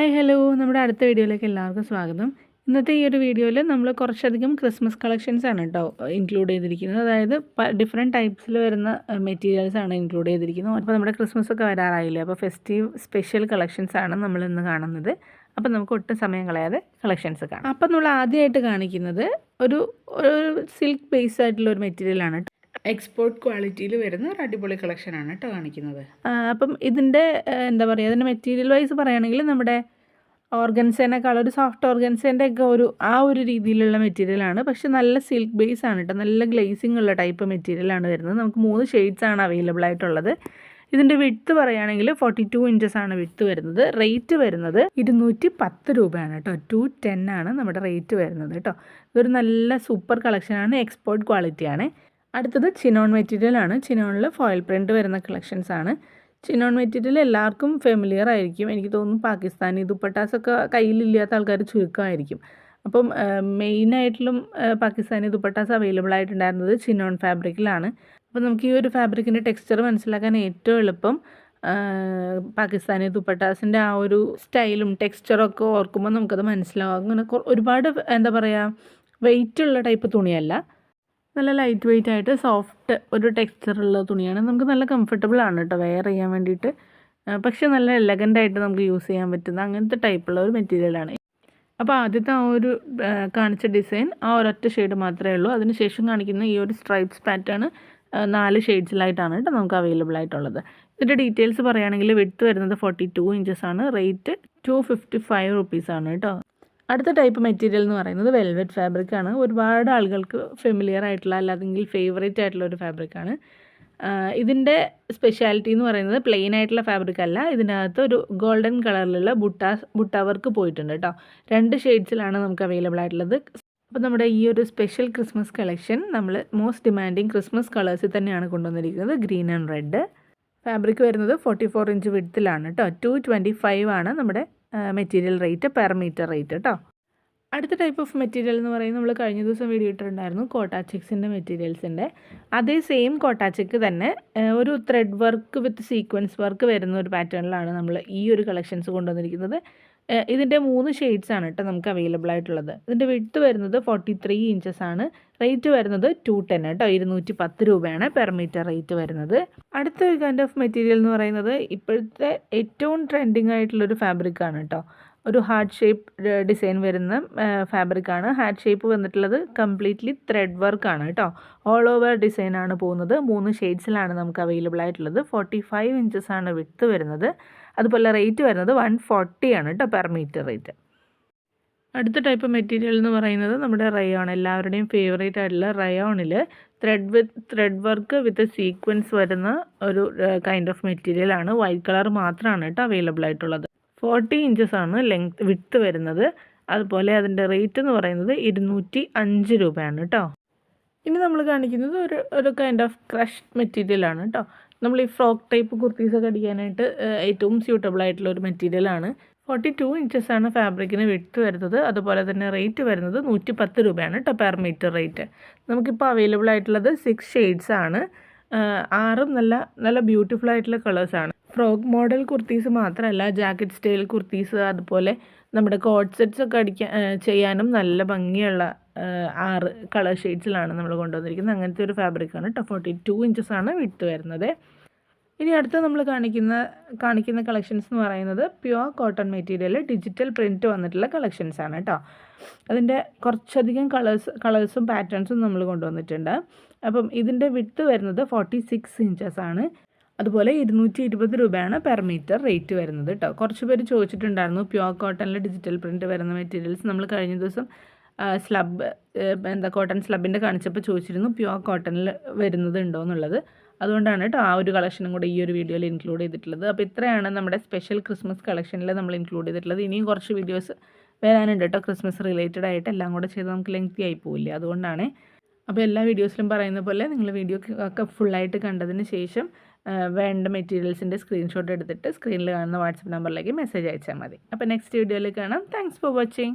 Hi hello. നമ്മുടെ അടുത്ത വീഡിയോയിലേക്ക് എല്ലാവർക്കും സ്വാഗതം. ഇന്നത്തെ ഈ ഒരു വീഡിയോയിൽ നമ്മൾ കുറച്ചധികം ക്രിസ്മസ് കളക്ഷൻസ് ആണ് കേട്ടോ ഇൻക്ലൂഡ് ചെയ്തിരിക്കുന്നത്. അതായത് ഡിഫറെന്റ് ടൈപ്സിൽ വരുന്ന മെറ്റീരിയൽസ് ആണ് ഇൻക്ലൂഡ് ചെയ്തിരിക്കുന്നത്. അപ്പോൾ നമ്മുടെ ക്രിസ്മസ് ഒക്കെ വരാറായില്ലേ? അപ്പോൾ ഫെസ്റ്റീവ് സ്പെഷ്യൽ കളക്ഷൻസ് ആണ് നമ്മൾ ഇന്ന് കാണുന്നത്. അപ്പോൾ നമുക്ക് ഒട്ടും സമയം കളയാതെ കളക്ഷൻസ് കാണാം. അപ്പോൾ നമ്മൾ ആദ്യമായിട്ട് കാണിക്കുന്നത് ഒരു ഒരു സിൽക്ക് ബേസ് ആയിട്ടുള്ള ഒരു മെറ്റീരിയലാണ് എക്സ്പോർട്ട് ക്വാളിറ്റിയിൽ വരുന്ന ഒരു അടിപൊളി ആണ് കേട്ടോ കാണിക്കുന്നത്. അപ്പം ഇതിന്റെ എന്താ പറയുക അതിന്റെ മെറ്റീരിയൽ വൈസ് പറയുകയാണെങ്കിൽ നമ്മുടെ ഓർഗൻസേനേക്കാൾ ഒരു സോഫ്റ്റ് ഓർഗൻസേന്റെ ഒക്കെ ഒരു ആ ഒരു രീതിയിലുള്ള മെറ്റീരിയലാണ് പക്ഷെ നല്ല സിൽക്ക് ബേസ് ആണ് കേട്ടോ നല്ല ഗ്ലേസിംഗ് ഉള്ള ടൈപ്പ് മെറ്റീരിയലാണ് വരുന്നത്. നമുക്ക് മൂന്ന് ഷെയ്ഡ്സ് ആണ് അവൈലബിൾ ആയിട്ടുള്ളത്. ഇതിന്റെ വിട്ത് പറയുകയാണെങ്കിൽ ഫോർട്ടി ടു ഇഞ്ചസ് ആണ് വിട്ത് വരുന്നത്. റേറ്റ് വരുന്നത് ഇരുന്നൂറ്റി പത്ത് രൂപയാണ് കേട്ടോ ടു ടെൻ ആണ് നമ്മുടെ റേറ്റ് വരുന്നത് കേട്ടോ ഇതൊരു നല്ല സൂപ്പർ കളക്ഷനാണ് എക്സ്പോർട്ട് ക്വാളിറ്റിയാണ് അടുത്തത് ചിനോൺ മെറ്റീരിയൽ ആണ്. ചിനോണിൽ ഫോയിൽ പ്രിന്റ് വരുന്ന കളക്ഷൻസ് ആണ്. ചിനോൺ മെറ്റീരിയൽ എല്ലാവർക്കും ഫെമിലിയർ ആയിരിക്കും. എനിക്ക് തോന്നുന്നു പാകിസ്ഥാനി ദുപ്പട്ടാസൊക്കെ കയ്യിലില്ലാത്ത ആൾക്കാർ ചുരുക്കമായിരിക്കും. അപ്പം മെയിനായിട്ടും പാകിസ്ഥാനി ദുപ്പട്ടാസ് അവൈലബിൾ ആയിട്ടുണ്ടായിരുന്നത് ചിനോൺ ഫാബ്രിക്കിലാണ് അപ്പം നമുക്ക് ഈ ഒരു ഫാബ്രിക്കിന്റെ ടെക്സ്ചർ മനസ്സിലാക്കാൻ ഏറ്റവും എളുപ്പം പാകിസ്ഥാനി ദുപ്പട്ടാസിന്റെ ആ ഒരു സ്റ്റൈലും ടെക്സ്ചറൊക്കെ ഓർക്കുമ്പോൾ നമുക്കത് മനസ്സിലാവും. അങ്ങനെ ഒരുപാട് എന്താ പറയുക വെയിറ്റ് ഉള്ള ടൈപ്പ് തുണിയല്ല. നല്ല ലൈറ്റ് വെയിറ്റ് ആയിട്ട് സോഫ്റ്റ് ഒരു ടെക്സ്ചറുള്ള തുണിയാണ്. നമുക്ക് നല്ല കംഫർട്ടബിൾ ആണ് കേട്ടോ വെയർ ചെയ്യാൻ വേണ്ടിയിട്ട്. പക്ഷെ നല്ല എലഗന്റ് ആയിട്ട് നമുക്ക് യൂസ് ചെയ്യാൻ പറ്റുന്ന അങ്ങനത്തെ ടൈപ്പുള്ള ഒരു മെറ്റീരിയലാണ് അപ്പോൾ ആദ്യത്തെ ആ ഒരു കാണിച്ച ഡിസൈൻ ആ ഒരൊറ്റ ഷെയ്ഡ് മാത്രമേ ഉള്ളൂ. അതിനുശേഷം കാണിക്കുന്ന ഈ ഒരു സ്ട്രൈപ്സ് പാറ്റേൺ നാല് ഷെയ്ഡ്സിലായിട്ടാണ് കേട്ടോ നമുക്ക് അവൈലബിൾ ആയിട്ടുള്ളത്. ഇതിന്റെ ഡീറ്റെയിൽസ് പറയുകയാണെങ്കിൽ വിട്ട് വരുന്നത് ഫോർട്ടി ടു ഇഞ്ചസ് ആണ്. റേറ്റ് ടു ഫിഫ്റ്റി ഫൈവ് റുപ്പീസാണ് കേട്ടോ അടുത്ത ടൈപ്പ് മെറ്റീരിയൽ എന്ന് പറയുന്നത് വെൽവെറ്റ് ഫാബ്രിക് ആണ്. ഒരുപാട് ആളുകൾക്ക് ഫെമിലിയർ ആയിട്ടുള്ള അല്ലാതെങ്കിൽ ഫേവറേറ്റ് ആയിട്ടുള്ള ഒരു ഫാബ്രിക് ആണ്. ആഹ് ഇതിന്റെ സ്പെഷ്യാലിറ്റി എന്ന് പറയുന്നത് പ്ലെയിൻ ആയിട്ടുള്ള ഫാബ്രിക് അല്ല. ഇതിനകത്ത് ഒരു ഗോൾഡൻ കളറിലുള്ള ബുട്ടാ ബുട്ട വർക്ക് പോയിട്ടുണ്ട് കേട്ടോ രണ്ട് ഷെയ്ഡ്സിലാണ് നമുക്ക് അവൈലബിൾ ആയിട്ടുള്ളത്. അപ്പോൾ നമ്മുടെ ഈ ഒരു സ്പെഷ്യൽ ക്രിസ്മസ് കളക്ഷൻ നമ്മൾ മോസ്റ്റ് ഡിമാൻഡിങ് ക്രിസ്മസ് കളേഴ്സിൽ തന്നെയാണ് കൊണ്ടുവന്നിരിക്കുന്നത്. ഗ്രീൻ ആൻഡ് റെഡ് ഫാബ്രിക് വരുന്നത് ഫോർട്ടി ഫോർ ഇഞ്ച് വിഡ്ത്തിലാണ് കേട്ടോ ടു ട്വന്റി ഫൈവ് ആണ് നമ്മുടെ material rate per metre rate കേട്ടോ അടുത്ത ടൈപ്പ് ഓഫ് മെറ്റീരിയൽ എന്ന് പറയുന്നത് നമ്മൾ കഴിഞ്ഞ ദിവസം വീഡിയോ ഇട്ടിട്ടുണ്ടായിരുന്നു കോട്ടാച്ചിക്സിന്റെ മെറ്റീരിയൽസിന്റെ അതേ സെയിം കോട്ടാച്ചിക്ക് തന്നെ ഒരു thread work with sequence work വരുന്ന ഒരു പാറ്റേണിലാണ് നമ്മൾ ഈ ഒരു കളക്ഷൻസ് കൊണ്ടുവന്നിരിക്കുന്നത്. ഇതിന്റെ മൂന്ന് ഷെയ്ഡ്സ് ആണ് കേട്ടോ നമുക്ക് അവൈലബിൾ ആയിട്ടുള്ളത്. ഇതിന്റെ വിട്ട് വരുന്നത് ഫോർട്ടി ത്രീ ഇഞ്ചസ് ആണ്. റേറ്റ് വരുന്നത് ടു ടെൻ കേട്ടോ ഇരുന്നൂറ്റി പത്ത് രൂപയാണ് പെർ മീറ്റർ റേറ്റ് വരുന്നത്. അടുത്ത ഒരു കൈൻഡ് ഓഫ് മെറ്റീരിയൽ എന്ന് പറയുന്നത് ഇപ്പോഴത്തെ ഏറ്റവും ട്രെൻഡിങ് ആയിട്ടുള്ളൊരു ഫാബ്രിക്കാണ് കേട്ടോ ഒരു ഹാർട്ട് ഷേപ്പ് ഡിസൈൻ വരുന്ന ഫാബ്രിക്കാണ് ഹാർട്ട് ഷേപ്പ് വന്നിട്ടുള്ളത് കംപ്ലീറ്റ്ലി ത്രെഡ് വർക്കാണ് കേട്ടോ ഓൾ ഓവർ ഡിസൈൻ ആണ് പോകുന്നത്. മൂന്ന് ഷെയ്ഡ്സിലാണ് നമുക്ക് അവൈലബിൾ ആയിട്ടുള്ളത്. ഫോർട്ടി ഫൈവ് ഇഞ്ചസ് ആണ് വിട്ട് വരുന്നത്. അതുപോലെ റേറ്റ് വരുന്നത് വൺ ഫോർട്ടിയാണ് കേട്ടോ പെർ മീറ്റർ റേറ്റ്. അടുത്ത ടൈപ്പ് മെറ്റീരിയൽ എന്ന് പറയുന്നത് നമ്മുടെ റയോൺ എല്ലാവരുടെയും ഫേവറേറ്റ് ആയിട്ടുള്ള റയോണിൽ thread with thread work with sequence വരുന്ന ഒരു കൈൻഡ് ഓഫ് മെറ്റീരിയൽ ആണ്. വൈറ്റ് കളർ മാത്രമാണ് കേട്ടോ അവൈലബിൾ ആയിട്ടുള്ളത്. ഫോർട്ടി ഇഞ്ചസ് ആണ് ലെങ്ത് വിത്ത് വരുന്നത്. അതുപോലെ അതിന്റെ റേറ്റ് എന്ന് പറയുന്നത് ഇരുന്നൂറ്റി അഞ്ച് രൂപയാണ് കേട്ടോ ഇനി നമ്മൾ കാണിക്കുന്നത് ഒരു ഒരു കൈൻഡ് ഓഫ് ക്രഷ് മെറ്റീരിയലാണ് കേട്ടോ നമ്മൾ ഈ ഫ്രോക്ക് ടൈപ്പ് കുർത്തീസൊക്കെ അടിക്കാനായിട്ട് ഏറ്റവും സ്യൂട്ടബിൾ ആയിട്ടുള്ള ഒരു മെറ്റീരിയലാണ് ഫോർട്ടി ടു ആണ് ഫാബ്രിക്കിന് വിട്ട് വരുന്നത്. അതുപോലെ തന്നെ റേറ്റ് വരുന്നത് നൂറ്റി പത്ത് രൂപയാണ് കേട്ടോ പെർ മീറ്റർ റേറ്റ് നമുക്കിപ്പോൾ അവൈലബിൾ ആയിട്ടുള്ളത് സിക്സ് ഷെയ്ഡ്സ് ആണ്. ആറും നല്ല നല്ല ബ്യൂട്ടിഫുൾ ആയിട്ടുള്ള കളേഴ്സാണ് ഫ്രോക്ക് മോഡൽ കുർത്തീസ് മാത്രമല്ല ജാക്കറ്റ് സ്റ്റൈൽ കുർത്തീസ് അതുപോലെ നമ്മുടെ കോഡ് സെറ്റ്സ് ഒക്കെ അടിക്കാൻ ചെയ്യാനും നല്ല ഭംഗിയുള്ള ആറ് കളർ ഷെയ്ഡ്സിലാണ് നമ്മൾ കൊണ്ടുവന്നിരിക്കുന്നത്. അങ്ങനത്തെ ഒരു ഫാബ്രിക്കാണ് കേട്ടോ ഫോർട്ടി ടു ഇഞ്ചസ് ആണ് വിട്ട് വരുന്നത്. ഇനി അടുത്ത് നമ്മൾ കാണിക്കുന്ന കാണിക്കുന്ന കളക്ഷൻസ് എന്ന് പറയുന്നത് pure cotton material digital print വന്നിട്ടുള്ള കളക്ഷൻസ് ആണ് കേട്ടോ അതിന്റെ കുറച്ചധികം കളേഴ്സ് കളേഴ്സും പാറ്റേൺസും നമ്മൾ കൊണ്ടുവന്നിട്ടുണ്ട്. അപ്പം ഇതിന്റെ വിട്ട് വരുന്നത് ഫോർട്ടി സിക്സ് ഇഞ്ചസ് ആണ്. അതുപോലെ ഇരുന്നൂറ്റി ഇരുപത് രൂപയാണ് പെർ മീറ്റർ റേറ്റ് വരുന്നത് കേട്ടോ കുറച്ച് പേര് ചോദിച്ചിട്ടുണ്ടായിരുന്നു പ്യുവർ കോട്ടണിൽ ഡിജിറ്റൽ പ്രിന്റ് വരുന്ന മെറ്റീരിയൽസ് നമ്മൾ കഴിഞ്ഞ ദിവസം സ്ലബ് എന്താ കോട്ടൺ സ്ലബിന്റെ കാണിച്ചപ്പോൾ ചോദിച്ചിരുന്നു പ്യുവർ കോട്ടണിൽ വരുന്നത് ഉണ്ടോ എന്നുള്ളത്. അതുകൊണ്ടാണ് കേട്ടോ ആ ഒരു കളക്ഷനും കൂടെ ഈ ഒരു വീഡിയോയിൽ ഇൻക്ലൂഡ് ചെയ്തിട്ടുള്ളത്. അപ്പോൾ ഇത്രയാണ് നമ്മുടെ സ്പെഷ്യൽ ക്രിസ്മസ് കളക്ഷനിൽ നമ്മൾ ഇൻക്ലൂഡ് ചെയ്തിട്ടുള്ളത്. ഇനിയും കുറച്ച് വീഡിയോസ് വരാനുണ്ട് കേട്ടോ ക്രിസ്മസ് റിലേറ്റഡ് ആയിട്ട്. എല്ലാം കൂടെ ചെയ്ത് നമുക്ക് ലെങ്തി ആയി പോവില്ല. അതുകൊണ്ടാണ് അപ്പോൾ എല്ലാ വീഡിയോസിലും പറയുന്ന പോലെ നിങ്ങൾ വീഡിയോ ഒക്കെ ഫുള്ളായിട്ട് കണ്ടതിന് ശേഷം വേണ്ട മെറ്റീരിയൽസിന്റെ സ്ക്രീൻഷോട്ട് എടുത്തിട്ട് സ്ക്രീനിൽ കാണുന്ന വാട്സപ്പ് നമ്പറിലേക്ക് മെസ്സേജ് അയച്ചാൽ മതി. അപ്പോൾ നെക്സ്റ്റ് വീഡിയോയിൽ കാണാം. Thanks for watching